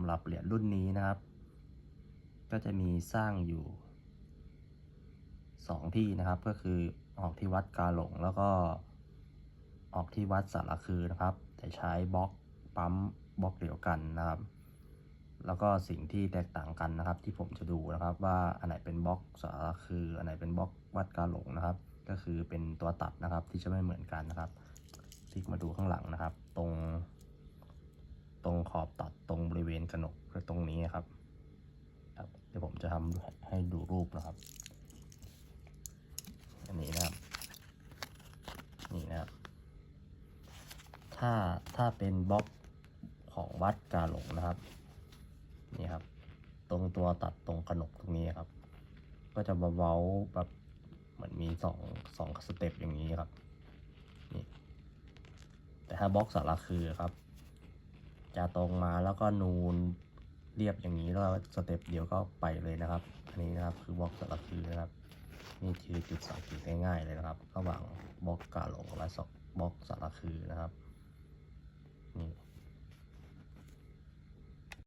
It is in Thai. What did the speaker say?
ำหรับเหรียญรุ่นนี้นะครับ ก็จะมีสร้างอยู่สองที่นะครับ ก็คือออกที่วัดกาหลงแล้วก็ออกที่วัดสารคือนะครับ แต่ใช้บล็อกปั๊มบล็อกเดียวกันนะครับ แล้วก็สิ่งที่แตกต่างกันนะครับ ที่ผมจะดูนะครับว่าอันไหนเป็นบล็อกสารคือ อันไหนเป็นบล็อกวัดกาหลงนะครับ ก็คือเป็นตัวตัดนะครับที่จะไม่เหมือนกันนะครับพลิกมาดูข้างหลังนะครับ ตรง ตรงขอบตัด ตรงบริเวณกนกคือตรงนี้ครับครับเดี๋ยวผมจะทำให้ดูรูปนะครับ อันนี้นะครับ นี่นะครับ ถ้าถ้าเป็นบล็อกของวัดกาหลงนะครับ นี่ครับ ตรงตัวตัดตรงกระหนกตรงนี้ครับ ก็จะเบาๆแบบเหมือนมีสองสองสเต็ปอย่างนี้ครับนี่แต่ถ้าบล็อกสาระคือครับ จะตรงมาแล้วก็นูนเรียบอย่างนี้แล้วสเต็ปเดียวก็ไปเลยนะครับ อันนี้นะครับคือบล็อกสาระคือนะครับ นี่คือจุดสังเกตง่ายๆเลยนะครับ ระหว่างบล็อกกาหลงและบล็อกสาระคือนะครับ